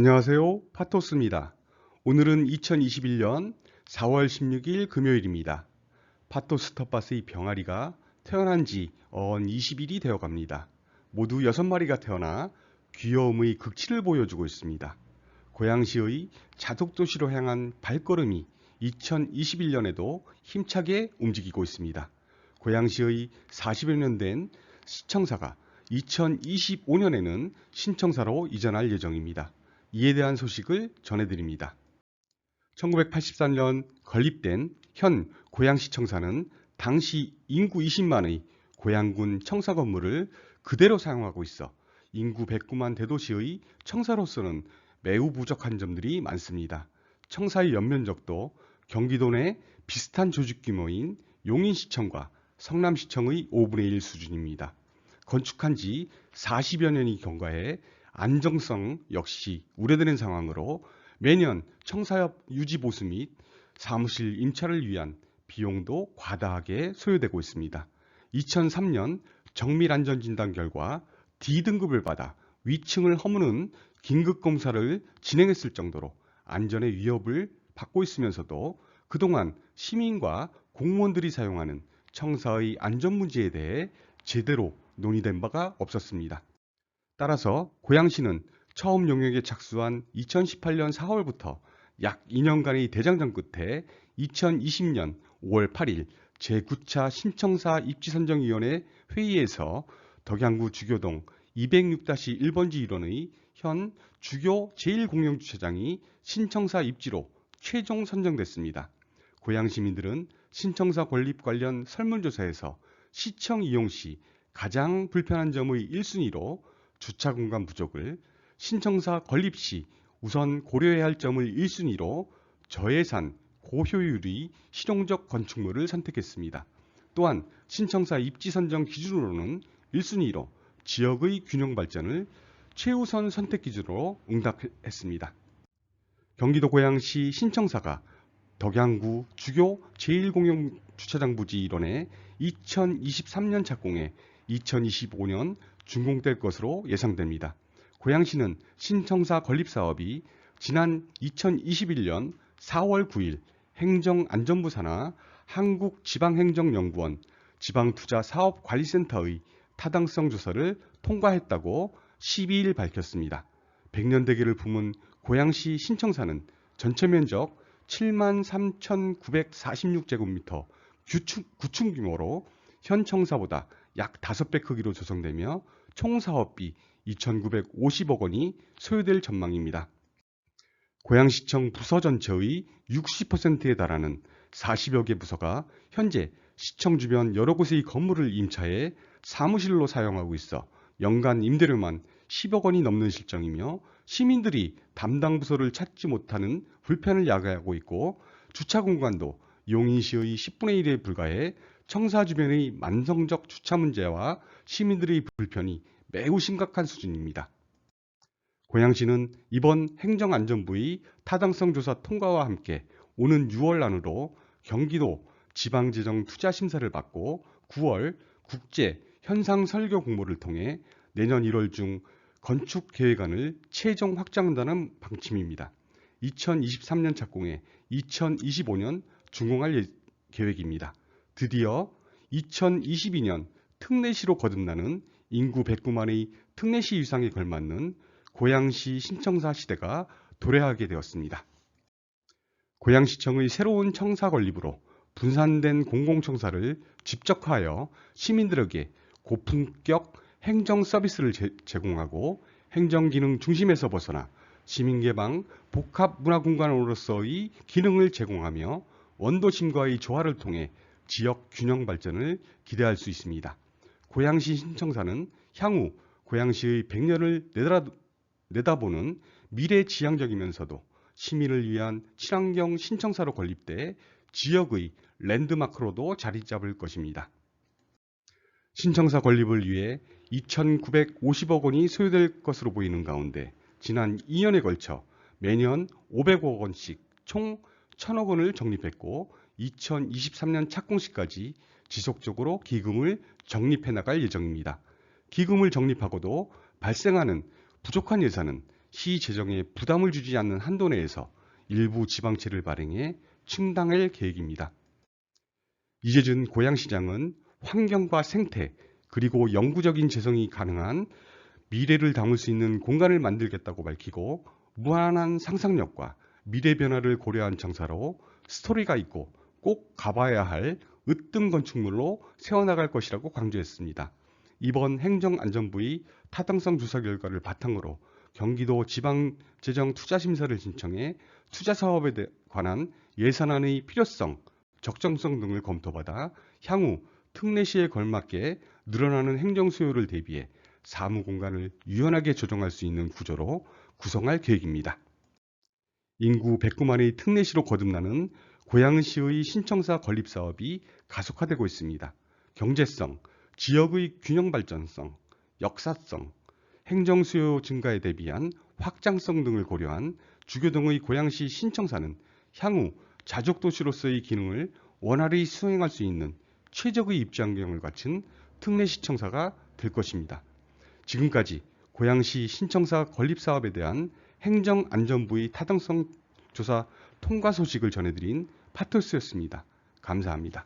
안녕하세요. 파토스입니다. 오늘은 2021년 4월 16일 금요일입니다. 파토스 텃밭의 병아리가 태어난 지 어언 20일이 되어 갑니다. 모두 6마리가 태어나 귀여움의 극치를 보여주고 있습니다. 고양시의 자독도시로 향한 발걸음이 2021년에도 힘차게 움직이고 있습니다. 고양시의 40여 년 된 시청사가 2025년에는 신청사로 이전할 예정입니다. 이에 대한 소식을 전해드립니다. 1984년 건립된 현 고양시청사는 당시 인구 20만의 고양군 청사 건물을 그대로 사용하고 있어 인구 109만 대도시의 청사로서는 매우 부족한 점들이 많습니다. 청사의 연면적도 경기도 내 비슷한 조직 규모인 용인시청과 성남시청의 5분의 1 수준입니다. 건축한 지 40여 년이 경과해 안정성 역시 우려되는 상황으로 매년 청사협 유지 보수 및 사무실 임차를 위한 비용도 과다하게 소요되고 있습니다. 2003년 정밀안전진단 결과 D등급을 받아 위층을 허무는 긴급검사를 진행했을 정도로 안전의 위협을 받고 있으면서도 그동안 시민과 공무원들이 사용하는 청사의 안전 문제에 대해 제대로 논의된 바가 없었습니다. 따라서 고양시는 처음 용역에 착수한 2018년 4월부터 약 2년간의 대장정 끝에 2020년 5월 8일 제9차 신청사 입지선정위원회 회의에서 덕양구 주교동 206-1번지 1원의 현 주교 제1공영주차장이 신청사 입지로 최종 선정됐습니다. 고양 시민들은 신청사 건립 관련 설문조사에서 시청 이용 시 가장 불편한 점의 1순위로 주차 공간 부족을 신청사 건립 시 우선 고려해야 할 점을 1순위로 저예산 고효율의 실용적 건축물을 선택했습니다. 또한 신청사 입지 선정 기준으로는 1순위로 지역의 균형 발전을 최우선 선택 기준으로 응답했습니다. 경기도 고양시 신청사가 덕양구 주교 제1공영 주차장 부지 일원에 2023년 착공해 2025년 준공될 것으로 예상됩니다. 고양시는 신청사 건립 사업이 지난 2021년 4월 9일 행정안전부 산하 한국지방행정연구원 지방투자사업관리센터의 타당성 조사를 통과했다고 12일 밝혔습니다. 100년 대계를 품은 고양시 신청사는 전체 면적 73,946제곱미터 구층, 구층 규모로 현 청사보다 약 5배 크기로 조성되며 총 사업비 2,950억 원이 소요될 전망입니다. 고양시청 부서 전체의 60%에 달하는 40여 개 부서가 현재 시청 주변 여러 곳의 건물을 임차해 사무실로 사용하고 있어 연간 임대료만 10억 원이 넘는 실정이며 시민들이 담당 부서를 찾지 못하는 불편을 야기하고 있고 주차 공간도 용인시의 10분의 1에 불과해 청사 주변의 만성적 주차 문제와 시민들의 불편이 매우 심각한 수준입니다. 고양시는 이번 행정안전부의 타당성 조사 통과와 함께 오는 6월 안으로 경기도 지방재정 투자 심사를 받고 9월 국제 현상 설교 공모를 통해 내년 1월 중 건축 계획안을 최종 확장한다는 방침입니다. 2023년 착공에 2025년 준공할 예, 계획입니다. 드디어 2022년 특례시로 거듭나는 인구 109만의 특례시 위상에 걸맞는 고양시 신청사 시대가 도래하게 되었습니다. 고양시청의 새로운 청사 건립으로 분산된 공공청사를 집적하여 시민들에게 고품격 행정 서비스를 제, 공하고 행정기능 중심에서 벗어나 시민개방 복합문화공간으로서의 기능을 제공하며 원도심과의 조화를 통해 지역 균형 발전을 기대할 수 있습니다. 고양시 신청사는 향후 고양시의 100년을 내다보는 미래 지향적이면서도 시민을 위한 친환경 신청사로 건립돼 지역의 랜드마크로도 자리 잡을 것입니다. 신청사 건립을 위해 2,950억 원이 소요될 것으로 보이는 가운데 지난 2년에 걸쳐 매년 500억 원씩 총 1,000억 원을 적립했고 2023년 착공시까지 지속적으로 기금을 적립해 나갈 예정입니다. 기금을 적립하고도 발생하는 부족한 예산은 시 재정에 부담을 주지 않는 한도 내에서 일부 지방채를 발행해 충당할 계획입니다. 이재준 고양시장은 환경과 생태 그리고 영구적인 재성이 가능한 미래를 담을 수 있는 공간을 만들겠다고 밝히고 무한한 상상력과 미래 변화를 고려한 청사로 스토리가 있고 꼭 가봐야 할 으뜸 건축물로 세워나갈 것이라고 강조했습니다. 이번 행정안전부의 타당성 조사 결과를 바탕으로 경기도 지방재정투자심사를 신청해 투자사업에 관한 예산안의 필요성, 적정성 등을 검토받아 향후 특례시에 걸맞게 늘어나는 행정 수요를 대비해 사무 공간을 유연하게 조정할 수 있는 구조로 구성할 계획입니다. 인구 109만의 특례시로 거듭나는 고양시의 신청사 건립 사업이 가속화되고 있습니다. 경제성, 지역의 균형 발전성, 역사성, 행정 수요 증가에 대비한 확장성 등을 고려한 주교동의 고양시 신청사는 향후 자족 도시로서의 기능을 원활히 수행할 수 있는 최적의 입지 환경을 갖춘 특례시청사가 될 것입니다. 지금까지 고양시 신청사 건립 사업에 대한 행정안전부의 타당성 조사 통과 소식을 전해드린 파토스였습니다. 감사합니다.